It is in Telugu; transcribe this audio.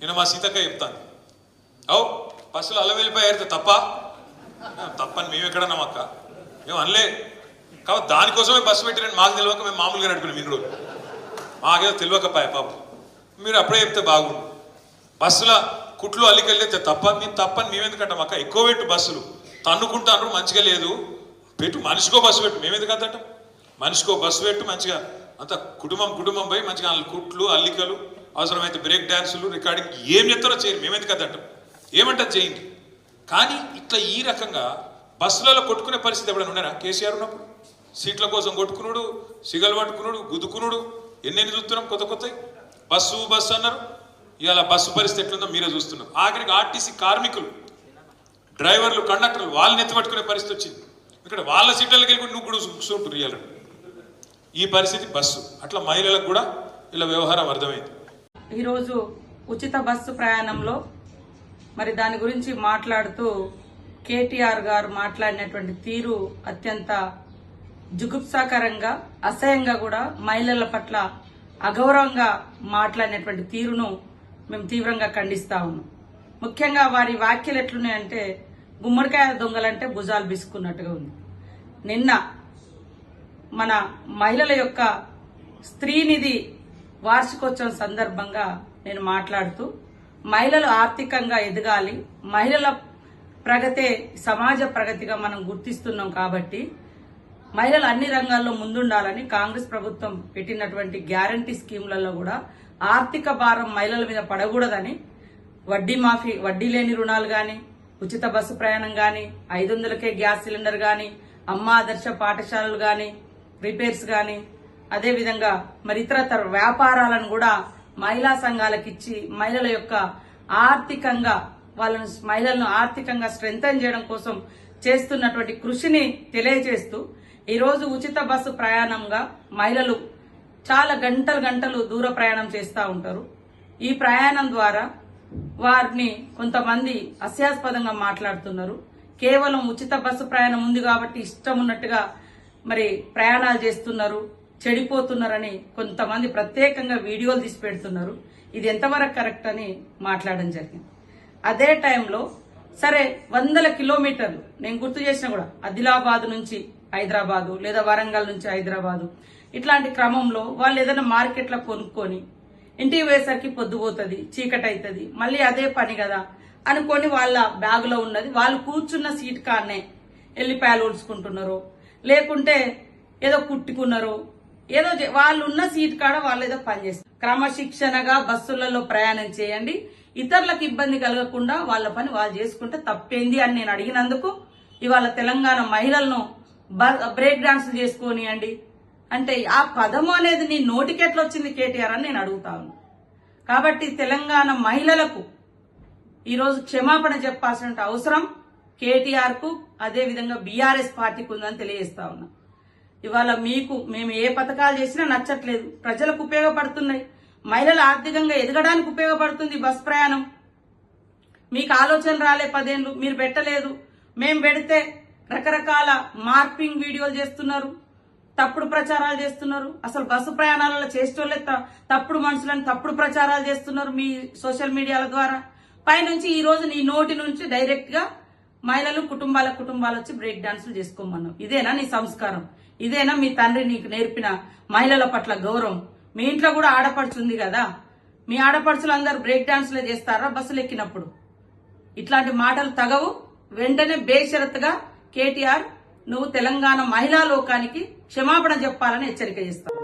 నేను మా సీతక్క చెప్తాను. అవు బస్సులో అల్ల వెళ్ళిపోయారు తప్ప? తప్పని మేము ఎక్కడన్నాం అక్క? మేము అనలే. కాబట్టి దానికోసమే బస్సు పెట్టిరని మాకు తెలియక మేము మామూలుగా నడిపినాం ఇన్ని రోజులు మాకేదో తెలియకపాయ పాపం. మీరు అప్పుడే చెప్తే బాగుండు. బస్సుల కుట్లు అల్లికెళ్ళితే తప్ప మేము తప్పని మేము ఎందుకంటాం అక్క? ఎక్కువ పెట్టు బస్సులు. తన్నుకుంటాను మంచిగా లేదు. పెట్టు మనిషికో బస్సు పెట్టు. మేము ఎందుకు అంతటం? మనిషికో బస్సు పెట్టు మంచిగా. అంత కుటుంబం కుటుంబం పోయి మంచిగా కుట్లు అల్లికలు అవసరమైతే బ్రేక్ డ్యాన్సులు రికార్డింగ్ ఏం చెప్తారో చేయరు మేము కదంటాం ఏమంటే ఏమంటారు చేయండి. కానీ ఇట్లా ఈ రకంగా బస్సులలో కొట్టుకునే పరిస్థితి ఎప్పుడైనా ఉన్నారా? కేసీఆర్ ఉన్నప్పుడు? సీట్ల కోసం కొట్టుకునుడు సిగలు పట్టుకునుడు గుద్దుకునుడు ఎన్నెన్ని చూస్తున్నాం? కొత్త కొత్తవి. బస్సు బస్సు అన్నారు. ఇవాళ బస్సు పరిస్థితి ఎట్లుందో మీరే చూస్తున్నారు. ఆఖరికి ఆర్టీసీ కార్మికులు డ్రైవర్లు కండక్టర్లు వాళ్ళని ఎత్తిపట్టుకునే పరిస్థితి వచ్చింది. ఇక్కడ వాళ్ళ సీట్లకి వెళ్ళి నువ్వు కూడా కూర్చుంటారు ఇవాళ. ఈ పరిస్థితి బస్సు. అట్లా మహిళలకు కూడా ఇలా వ్యవహారం అర్థమైంది. ఈరోజు ఉచిత బస్సు ప్రయాణంలో మరి దాని గురించి మాట్లాడుతూ కేటీఆర్ గారు మాట్లాడినటువంటి తీరు అత్యంత జుగుప్సాకరంగా అసహ్యంగా కూడా మహిళల పట్ల అగౌరవంగా మాట్లాడినటువంటి తీరును మేము తీవ్రంగా ఖండిస్తా ఉన్నాం. ముఖ్యంగా వారి వ్యాఖ్యలు ఎట్లున్నాయంటే గుమ్మడికాయ దొంగలంటే భుజాలు బిసుకున్నట్టుగా ఉంది. నిన్న మన మహిళల యొక్క స్త్రీనిధి వార్షికోత్సవం సందర్భంగా నేను మాట్లాడుతూ మహిళలు ఆర్థికంగా ఎదగాలి మహిళల ప్రగతే సమాజ ప్రగతిగా మనం గుర్తిస్తున్నాం కాబట్టి మహిళలు అన్ని రంగాల్లో ముందుండాలని కాంగ్రెస్ ప్రభుత్వం పెట్టినటువంటి గ్యారంటీ స్కీములలో కూడా ఆర్థిక భారం మహిళల మీద పడకూడదని వడ్డీ మాఫీ వడ్డీ లేని రుణాలు గాని ఉచిత బస్సు ప్రయాణం గాని ఐదు వందలకే గ్యాస్ సిలిండర్ గాని అమ్మ ఆదర్శ పాఠశాలలు గాని రిపేర్స్ గాని అదేవిధంగా మరి ఇతరతర వ్యాపారాలను కూడా మహిళా సంఘాలకు ఇచ్చి మహిళల యొక్క ఆర్థికంగా వాళ్ళను మహిళలను ఆర్థికంగా స్ట్రెంగ్తన్ చేయడం కోసం చేస్తున్నటువంటి కృషిని తెలియజేస్తూ ఈరోజు ఉచిత బస్సు ప్రయాణంగా మహిళలు చాలా గంటలు గంటలు దూర ప్రయాణం చేస్తూ ఉంటారు. ఈ ప్రయాణం ద్వారా వారిని కొంతమంది హాస్యాస్పదంగా మాట్లాడుతున్నారు. కేవలం ఉచిత బస్సు ప్రయాణం ఉంది కాబట్టి ఇష్టం ఉన్నట్టుగా మరి ప్రయాణాలు చేస్తున్నారు. చెడిపోతున్నారని కొంతమంది ప్రత్యేకంగా వీడియోలు తీసి పెడుతున్నారు. ఇది ఎంతవరకు కరెక్ట్ అని మాట్లాడడం జరిగింది. అదే టైంలో సరే వందల కిలోమీటర్లు నేను గుర్తు చేసిన కూడా ఆదిలాబాద్ నుంచి హైదరాబాదు లేదా వరంగల్ నుంచి హైదరాబాదు. ఇట్లాంటి క్రమంలో వాళ్ళు ఏదైనా మార్కెట్లో కొనుక్కొని ఇంటికి పోయేసరికి పొద్దుపోతుంది చీకటి అవుతుంది మళ్ళీ అదే పని కదా అనుకొని వాళ్ళ బ్యాగులో ఉన్నది. వాళ్ళు కూర్చున్న సీట్ కాడనే ఎల్లిపాయలు ఉడుచుకుంటున్నారు లేకుంటే ఏదో కుట్టుకున్నారు ఏదో చే- వాళ్ళు ఉన్న సీట్ కాడ వాళ్ళు ఏదో పని చేస్తారు. క్రమశిక్షణగా బస్సులలో ప్రయాణం చేయండి. ఇతరులకు ఇబ్బంది కలగకుండా వాళ్ళ పని వాళ్ళు చేసుకుంటే తప్పేంది అని నేను అడిగినందుకు ఇవాళ తెలంగాణ మహిళలను బ- బ్రేక్ డాన్స్ చేసుకోనియండి. అంటే ఆ పదము అనేది నీ నోటికి వచ్చింది కేటీఆర్ అని నేను అడుగుతాను కాబట్టి తెలంగాణ మహిళలకు ఈరోజు క్షమాపణ చెప్పాల్సిన అవసరం కేటీఆర్కు అదేవిధంగా బీఆర్ఎస్ పార్టీకి ఉందని తెలియజేస్తా ఉన్నా. ఇవాళ మీకు మేము ఏ పథకాలు చేసినా నచ్చట్లేదు. ప్రజలకు ఉపయోగపడుతున్నాయి. మహిళలు ఆర్థికంగా ఎదగడానికి ఉపయోగపడుతుంది బస్ ప్రయాణం. మీకు ఆలోచన రాలే పదేళ్ళు మీరు పెట్టలేదు. మేము పెడితే రకరకాల మార్పింగ్ వీడియోలు చేస్తున్నారు తప్పుడు ప్రచారాలు చేస్తున్నారు. అసలు బస్సు ప్రయాణాలలో చేసేటోళ్ళే తప్పుడు మనుషులను తప్పుడు ప్రచారాలు చేస్తున్నారు మీ సోషల్ మీడియాల ద్వారా. పైనుంచి ఈ రోజు నీ నోటి నుంచి డైరెక్ట్గా మహిళలు కుటుంబాల కుటుంబాలు వచ్చి బ్రేక్ డాన్సులు చేసుకోమన్నావు. ఇదేనా నీ సంస్కారం? ఇదేనా మీ తండ్రి నీకు నేర్పిన మహిళల పట్ల గౌరవం? మీ ఇంట్లో కూడా ఆడపడుచు ఉంది కదా? మీ ఆడపడుచులు అందరు బ్రేక్ డాన్సులే చేస్తారా బస్సులు ఎక్కినప్పుడు? ఇట్లాంటి మాటలు తగవు. వెంటనే బేషరత్గా కేటీఆర్ నువ్వు తెలంగాణ మహిళా లోకానికి క్షమాపణ చెప్పాలని హెచ్చరిక చేస్తావు.